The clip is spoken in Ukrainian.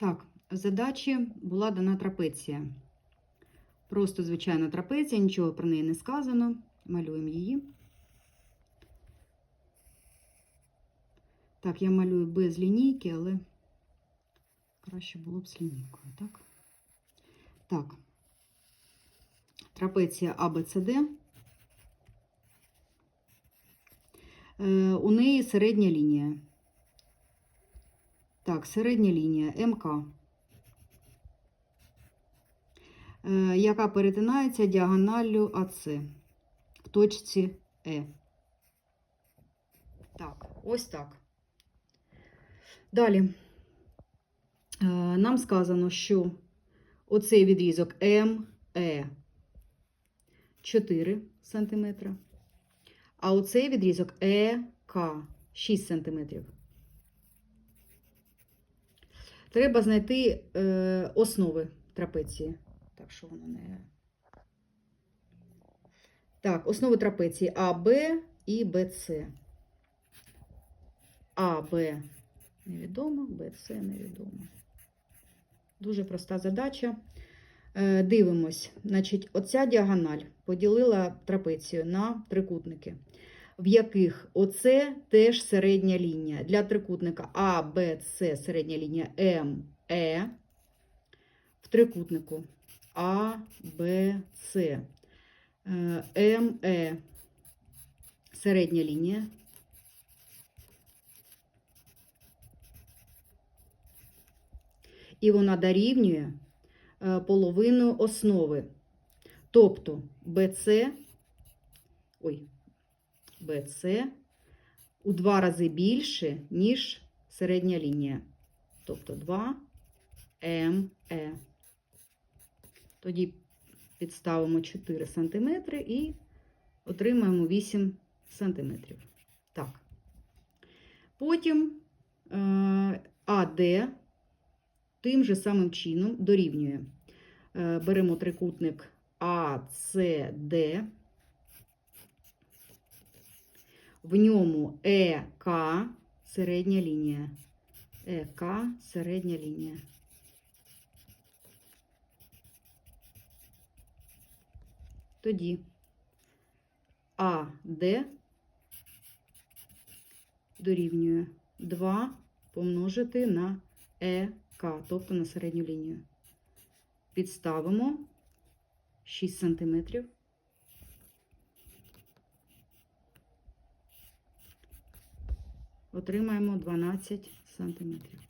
Так, в задачі була дана трапеція. Просто звичайна трапеція, нічого про неї не сказано. Малюємо її. Так, я малюю без лінійки, але краще було б з лінійкою, так? Так. Трапеція ABCD. Е, у неї середня лінія. Так, середня лінія МК, е, яка перетинається діагоналлю АЦ в точці Е. Так, ось так. Далі. Е, Нам сказано, що оцей відрізок МЕ 4 см, а оцей відрізок ЕК 6 см. Треба знайти е, основи трапеції. Так, що воно не. Так, основи трапеції АБ і БЦ. АБ невідомо, БЦ невідомо. Дуже проста задача. Е, дивимось. Значить, оця діагональ поділила трапецію на трикутники, в яких оце теж середня лінія. Для трикутника А, Б, С середня лінія М, Е. В трикутнику А, Б, С. М, Е. Середня лінія. І вона дорівнює е, половину основи. Тобто BC, ой, BC у два рази більше, ніж середня лінія. Тобто 2 МЕ. Тоді підставимо 4 см і отримаємо 8 см. Так. Потім е, АД тим же самим чином дорівнює. Е, Беремо трикутник АЦД. В ньому ЕК середня лінія. ЕК середня лінія. Тоді АД дорівнює 2 помножити на ЕК, тобто на середню лінію. Підставимо 6 сантиметрів. Отримаємо 12 сантиметрів.